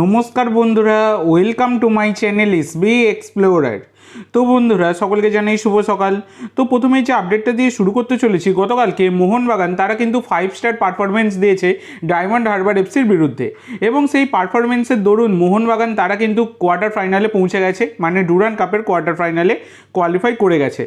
নমস্কার বন্ধুরা welcome to my channel SB explorer তো বন্ধুরা, সকলকে জানাই শুভ সকাল। তো প্রথমেই যে আপডেটটা দিয়ে শুরু করতে চলেছি, গতকালকে মোহনবাগান তারা কিন্তু ফাইভ স্টার পারফরমেন্স দিয়েছে ডায়মন্ড হারবার এফসির বিরুদ্ধে। এবং সেই পারফরমেন্সের দরুন মোহনবাগান তারা কিন্তু কোয়ার্টার ফাইনালে পৌঁছে গেছে মানে ডুরান কাপের কোয়ার্টার ফাইনালে কোয়ালিফাই করে গেছে।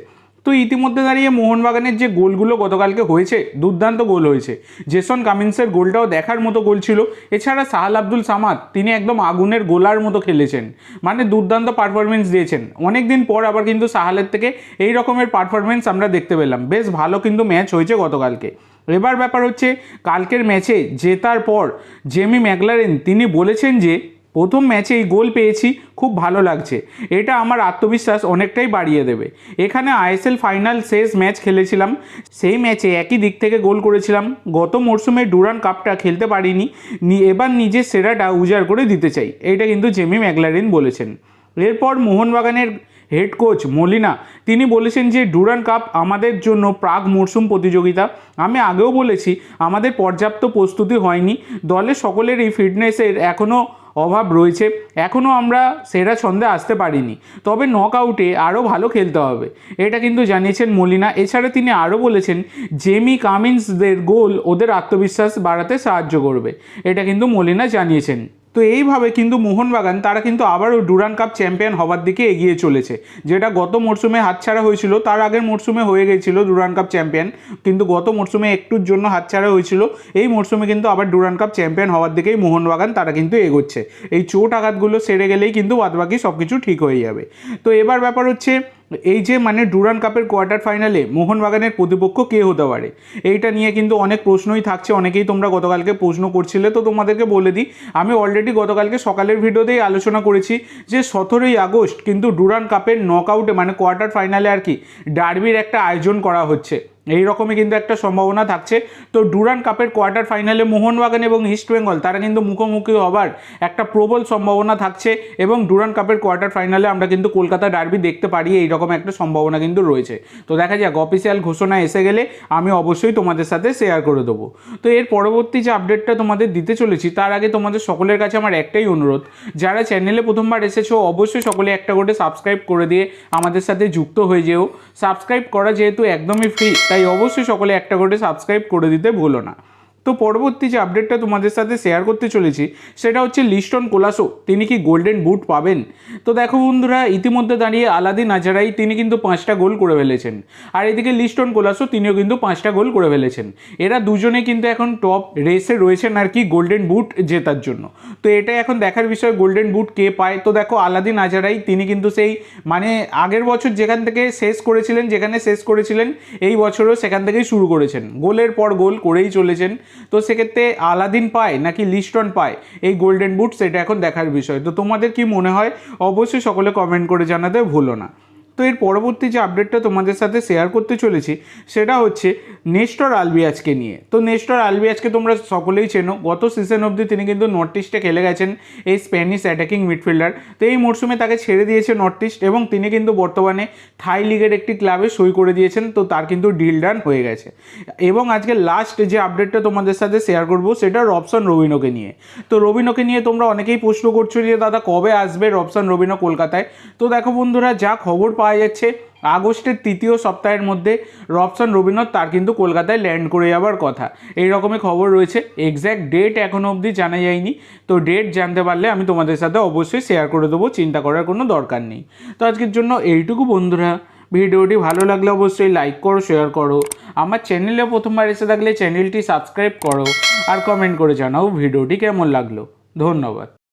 তো ইতিমধ্যে দাঁড়িয়ে মোহনবাগানের যে গোলগুলো গতকালকে হয়েছে, দুর্দান্ত গোল হয়েছে। জেসন কামিন্সের গোলটাও দেখার মতো গোল ছিল। এছাড়া সাহাল আব্দুল সামাদ, তিনি একদম আগুনের গোলার মতো খেলেছেন। মানে দুর্দান্ত পারফরমেন্স দিয়েছেন। অনেক দিন পর আবার কিন্তু সাহালের থেকে এই রকমের পারফরমেন্স আমরা দেখতে পেলাম। বেশ ভালো কিন্তু ম্যাচ হয়েছে গতকালকে। এবার ব্যাপার হচ্ছে, কালকের ম্যাচে জেতার পর জেমি ম্যাকলারেন, তিনি বলেছেন যে প্রথম ম্যাচে এই গোল পেয়েছি, খুব ভালো লাগছে। এটা আমার আত্মবিশ্বাস অনেকটাই বাড়িয়ে দেবে। এখানে আইএসএল ফাইনাল শেষ ম্যাচ খেলেছিলাম। সেই ম্যাচে একই দিক থেকে গোল করেছিলাম। গত মরশুমে ডুরান কাপটা খেলতে পারিনি। এবার নিজের সেরাটা উজাড় করে দিতে চাই। এটা কিন্তু জেমি ম্যাগলারিন বলেছেন। এরপর মোহনবাগানের হেড কোচ মলিনা, তিনি বলেছেন যে ডুরান কাপ আমাদের জন্য প্রাক মরশুম প্রতিযোগিতা। আমি আগেও বলেছি, আমাদের পর্যাপ্ত প্রস্তুতি হয়নি। দলের সকলেরই ফিটনেসের এখনও অভাব রয়েছে। এখনও আমরা সেরা ছন্দে আসতে পারিনি। তবে নক আউটে আরও ভালো খেলতে হবে। এটা কিন্তু জানিয়েছেন মলিনা। এছাড়া তিনি আরও বলেছেন জেমি কামিন্সদের গোল ওদের আত্মবিশ্বাস বাড়াতে সাহায্য করবে। এটা কিন্তু মলিনা জানিয়েছেন। তো এইভাবে কিন্তু মোহনবাগান, তারা কিন্তু আবারও ডুরান কাপ চ্যাম্পিয়ন হবার দিকে এগিয়ে চলেছে। যেটা গত মরশুমে হাতছাড়া হয়েছিল, তার আগের মরশুমে হয়ে গেছিল ডুরান কাপ চ্যাম্পিয়ন। কিন্তু গত মরশুমে একটুর জন্য হাতছাড়া হয়েছিল, এই মরশুমে কিন্তু আবার ডুরান কাপ চ্যাম্পিয়ন হওয়ার দিকেই মোহনবাগান, তারা কিন্তু এগোচ্ছে। এই চোট আঘাতগুলো সেরে গেলেই কিন্তু বাদবাকি সব কিছু ঠিক হয়ে যাবে। তো এবার ব্যাপার হচ্ছে এই যে মানে ডুরান কাপের কোয়ার্টার ফাইনালে মোহনবাগানের প্রতিপক্ষ কে হতে পারে? এইটা নিয়ে কিন্তু অনেক প্রশ্নই থাকছে, অনেকেই তোমরা গতকালকে প্রশ্ন করছিলে, তো তোমাদেরকে বলে দিই, আমি অলরেডি গতকালকে সকালের ভিডিওতেই আলোচনা করেছি যে সতেরোই আগস্ট কিন্তু ডুরান কাপের নকআউটে মানে কোয়ার্টার ফাইনালে আর কি ডার্বির একটা আয়োজন করা হচ্ছে। এই রকমই কিন্তু একটা সম্ভাবনা থাকছে। তো ডুরান কাপের কোয়ার্টার ফাইনালে মোহনবাগান এবং ইস্ট বেঙ্গল, তারা কিন্তু মুখোমুখি হবার একটা প্রবল সম্ভাবনা থাকছে এবং ডুরান কাপের কোয়ার্টার ফাইনালে আমরা কিন্তু কলকাতা ডার্বি দেখতে পারি এই রকম একটা সম্ভাবনা কিন্তু রয়েছে। তো দেখা যাক, অফিসিয়াল ঘোষণা এসে গেলে আমি অবশ্যই তোমাদের সাথে শেয়ার করে দেবো। তো এর পরবর্তী যে আপডেটটা তোমাদের দিতে চলেছি, তার আগে তোমাদের সকলের কাছে আমার একটাই অনুরোধ, যারা চ্যানেলে প্রথমবার এসেছ, অবশ্যই সকলে একটা করে সাবস্ক্রাইব করে দিয়ে আমাদের সাথে যুক্ত হয়ে যেও। সাবস্ক্রাইব করা যেহেতু একদমই ফ্রি তাই অবশ্যই সকলে একটা করে সাবস্ক্রাইব করে দিতে ভুলো না। তো পরবর্তী যে আপডেটটা তোমাদের সাথে শেয়ার করতে চলেছি, সেটা হচ্ছে লিস্টন কোলাসো। তিনি কি গোল্ডেন বুট পাবেন? তো দেখো বন্ধুরা, ইতিমধ্যে দাঁড়িয়ে আলাদিন আজারাই তিনি কিন্তু পাঁচটা গোল করে ফেলেছেন। আর এদিকে লিস্টন কোলাসো তিনিও কিন্তু পাঁচটা গোল করে ফেলেছেন। এরা দুজনেই কিন্তু এখন টপ রেসে রয়েছেন আর কি গোল্ডেন বুট জেতার জন্য। তো এটা এখন দেখার বিষয় গোল্ডেন বুট কে পায়? তো দেখো আলাদিন আজারাই তিনি কিন্তু সেই মানে আগের বছর যেখান থেকে শেষ করেছিলেন, যেখানে শেষ করেছিলেন, এই বছরও সেখান থেকেই শুরু করেছেন। গোলের পর গোল করেই চলেছেন। তো সেক্ষেত্রে আলাদিন পায় নাকি লিস্টন পায়? এই গোল্ডেন বুট সেটা এখন দেখার বিষয়। তো তোমাদের কি মনে হয়? অবশ্যই সকলে কমেন্ট করে জানাতে ভুলো না। তো এর পরবর্তী যে আপডেটটা তোমাদের সাথে শেয়ার করতে চলেছি, সেটা হচ্ছে নেস্টর আলবিয়াজকে নিয়ে। তো নেস্টর আলবিয়াজকে তোমরা সকলেই চেনো। গত সিজন অবধি তিনি কিন্তু নর্থ ইস্টে খেলে গেছেন এই স্প্যানিশ অ্যাটাকিং মিডফিল্ডার তো এই মরশুমে তাকে ছেড়ে দিয়েছে নর্থ ইস্ট এবং তিনি কিন্তু বর্তমানে থাই লিগের একটি ক্লাবে সই করে দিয়েছেন। তো তার কিন্তু ডিল ডান হয়ে গেছে। এবং আজকে লাস্ট যে আপডেটটা তোমাদের সাথে শেয়ার করব, সেটা রবসন রবিনোকে নিয়ে। তো রবিনোকে নিয়ে তোমরা অনেকেই প্রশ্ন করছ যে, দাদা, কবে আসবে রবসন রবিনো কলকাতায়? তো দেখো বন্ধুরা, যা খবর পাওয়া যাচ্ছে। আগস্টের তৃতীয় সপ্তাহের মধ্যে রবসন রবীন্দ্রনাথ তার কিন্তু কলকাতায় ল্যান্ড করে যাওয়ার কথা। এই রকমের খবর রয়েছে। এক্স্যাক্ট ডেট এখনও অবধি জানা যায়নি। তো ডেট জানতে পারলে আমি তোমাদের সাথে অবশ্যই শেয়ার করে দেবো, চিন্তা করার কোনো দরকার নেই। তো আজকের জন্য এইটুকু বন্ধুরা। ভিডিওটি ভালো লাগলে অবশ্যই লাইক করো শেয়ার করো। আমার চ্যানেলে প্রথমবার এসে থাকলে চ্যানেলটি সাবস্ক্রাইব করো। আর কমেন্ট করে জানাও ভিডিওটি কেমন লাগল। ধন্যবাদ।